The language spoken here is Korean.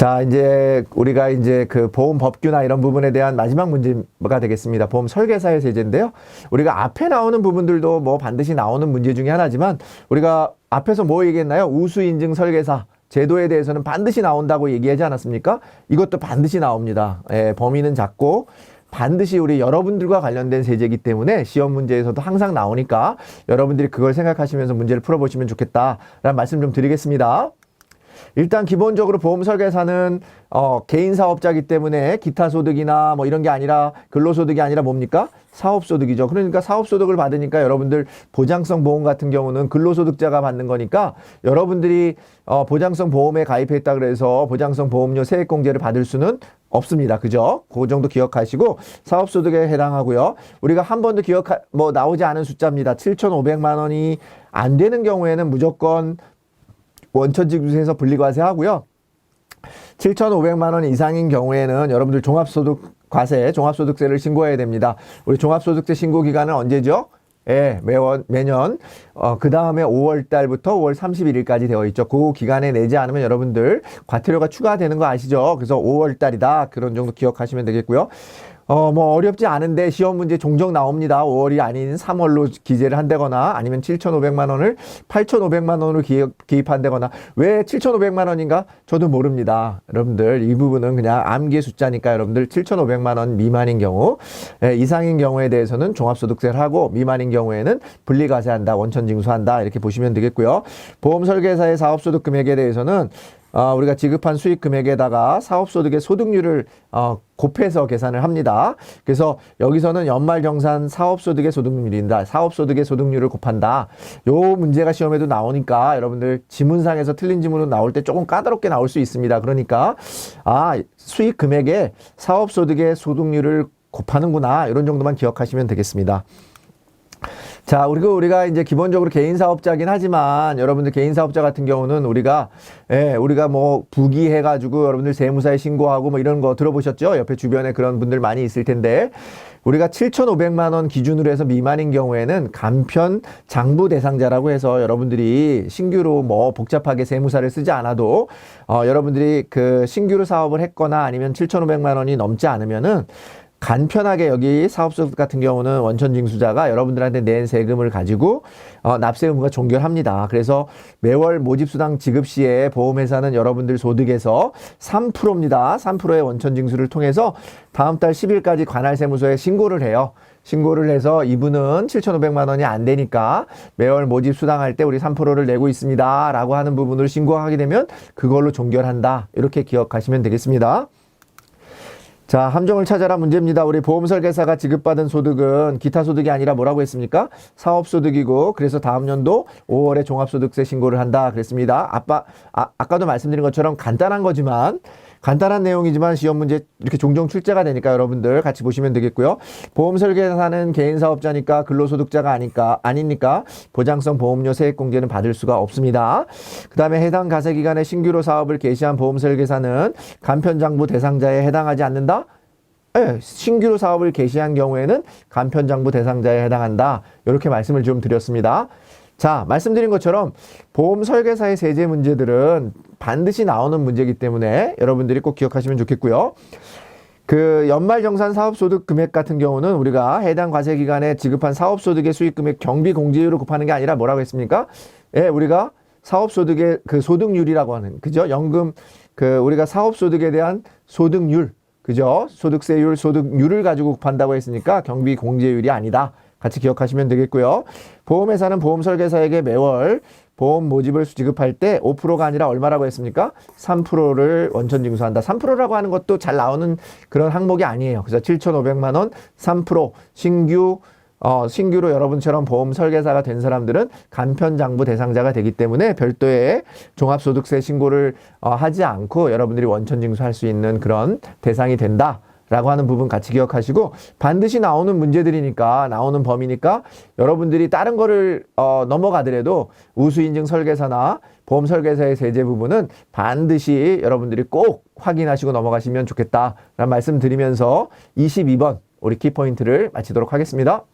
자, 이제 우리가 이제 그 보험 법규나 이런 부분에 대한 마지막 문제가 되겠습니다. 보험 설계사의 세제인데요. 우리가 앞에 나오는 부분들도 뭐 반드시 나오는 문제 중에 하나지만 우리가 앞에서 뭐 얘기했나요? 우수 인증 설계사 제도에 대해서는 반드시 나온다고 얘기하지 않았습니까? 이것도 반드시 나옵니다. 예, 범위는 작고 반드시 우리 여러분들과 관련된 세제이기 때문에 시험 문제에서도 항상 나오니까 여러분들이 그걸 생각하시면서 문제를 풀어보시면 좋겠다라는 말씀 좀 드리겠습니다. 일단 기본적으로 보험 설계사는 어, 개인 사업자기 때문에 기타 소득이나 뭐 이런 게 아니라 근로소득이 아니라 뭡니까? 사업소득이죠. 그러니까 사업소득을 받으니까 여러분들 보장성 보험 같은 경우는 근로소득자가 받는 거니까 여러분들이 어, 보장성 보험에 가입했다 그래서 보장성 보험료 세액공제를 받을 수는 없습니다. 그죠? 그 정도 기억하시고 사업소득에 해당하고요. 우리가 한 번도 기억 뭐 나오지 않은 숫자입니다. 7,500만 원이 안 되는 경우에는 무조건 원천징수에서 분리과세 하고요. 7,500만 원 이상인 경우에는 여러분들 종합소득 과세, 종합소득세를 신고해야 됩니다. 우리 종합소득세 신고 기간은 언제죠? 예, 매월, 매년, 어, 그 다음에 5월 달부터 5월 31일까지 되어 있죠. 그 기간에 내지 않으면 여러분들 과태료가 추가되는 거 아시죠? 그래서 5월 달이다. 그런 정도 기억하시면 되겠고요. 어, 뭐 어렵지 않은데 시험 문제 종종 나옵니다. 5월이 아닌 3월로 기재를 한다거나 아니면 7,500만 원을 8,500만 원으로 기입, 기입한다거나 왜 7,500만 원인가? 저도 모릅니다. 여러분들 이 부분은 그냥 암기 숫자니까 여러분들 7,500만 원 미만인 경우 예, 이상인 경우에 대해서는 종합소득세를 하고 미만인 경우에는 분리과세한다, 원천징수한다 이렇게 보시면 되겠고요. 보험 설계사의 사업소득 금액에 대해서는 어, 우리가 지급한 수익 금액에다가 사업소득의 소득률을 어, 곱해서 계산을 합니다. 그래서 여기서는 연말정산 사업소득의 소득률인다. 사업소득의 소득률을 곱한다. 요 문제가 시험에도 나오니까 여러분들 지문상에서 틀린 지문은 나올 때 조금 까다롭게 나올 수 있습니다. 그러니까 아 수익 금액에 사업소득의 소득률을 곱하는구나 이런 정도만 기억하시면 되겠습니다. 자, 그리고 우리가 이제 기본적으로 개인 사업자긴 하지만 여러분들 개인 사업자 같은 경우는 우리가 예, 우리가 뭐 부기해 가지고 여러분들 세무사에 신고하고 뭐 이런 거 들어보셨죠? 옆에 주변에 그런 분들 많이 있을 텐데 우리가 7,500만 원 기준으로 해서 미만인 경우에는 간편 장부 대상자라고 해서 여러분들이 신규로 뭐 복잡하게 세무사를 쓰지 않아도 어, 여러분들이 그 신규로 사업을 했거나 아니면 7,500만 원이 넘지 않으면은 간편하게 여기 사업소득 같은 경우는 원천징수자가 여러분들한테 낸 세금을 가지고 어, 납세 의무가 종결합니다. 그래서 매월 모집수당 지급 시에 보험회사는 여러분들 소득에서 3%입니다. 3%의 원천징수를 통해서 다음 달 10일까지 관할세무서에 신고를 해요. 신고를 해서 이분은 7,500만 원이 안 되니까 매월 모집 수당할 때 우리 3%를 내고 있습니다. 라고 하는 부분을 신고하게 되면 그걸로 종결한다. 이렇게 기억하시면 되겠습니다. 자, 함정을 찾아라 문제입니다. 우리 보험 설계사가 지급받은 소득은 기타 소득이 아니라 뭐라고 했습니까? 사업 소득이고 그래서 다음 연도 5월에 종합소득세 신고를 한다 그랬습니다. 아빠 아, 아까도 말씀드린 것처럼 간단한 거지만 간단한 내용이지만 시험 문제 이렇게 종종 출제가 되니까 여러분들 같이 보시면 되겠고요. 보험 설계사는 개인 사업자니까 근로소득자가 아니까 아니니까 보장성 보험료 세액 공제는 받을 수가 없습니다. 그다음에 해당 가세 기간에 신규로 사업을 개시한 보험 설계사는 간편 장부 대상자에 해당하지 않는다. 네, 신규로 사업을 개시한 경우에는 간편장부 대상자에 해당한다. 이렇게 말씀을 좀 드렸습니다. 자, 말씀드린 것처럼 보험 설계사의 세제 문제들은 반드시 나오는 문제이기 때문에 여러분들이 꼭 기억하시면 좋겠고요. 그 연말 정산 사업 소득 금액 같은 경우는 우리가 해당 과세 기간에 지급한 사업 소득의 수익 금액 경비 공제율을 곱하는 게 아니라 뭐라고 했습니까? 예, 우리가 사업 소득의 그 소득률이라고 하는 그죠? 연금 그 우리가 사업 소득에 대한 소득률 그죠? 소득세율, 소득률을 가지고 곱한다고 했으니까 경비 공제율이 아니다. 같이 기억하시면 되겠고요. 보험회사는 보험 설계사에게 매월 보험 모집을 지급할 때 5%가 아니라 얼마라고 했습니까? 3%를 원천 징수한다. 3%라고 하는 것도 잘 나오는 그런 항목이 아니에요. 그래서 7,500만 원 3% 신규 어, 신규로 여러분처럼 보험 설계사가 된 사람들은 간편장부 대상자가 되기 때문에 별도의 종합소득세 신고를 어, 하지 않고 여러분들이 원천 징수할 수 있는 그런 대상이 된다. 라고 하는 부분 같이 기억하시고 반드시 나오는 문제들이니까 나오는 범위니까 여러분들이 다른 거를 어, 넘어가더라도 우수인증 설계사나 보험 설계사의 세제 부분은 반드시 여러분들이 꼭 확인하시고 넘어가시면 좋겠다라는 말씀 드리면서 22번 우리 키포인트를 마치도록 하겠습니다.